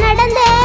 நடந்தே.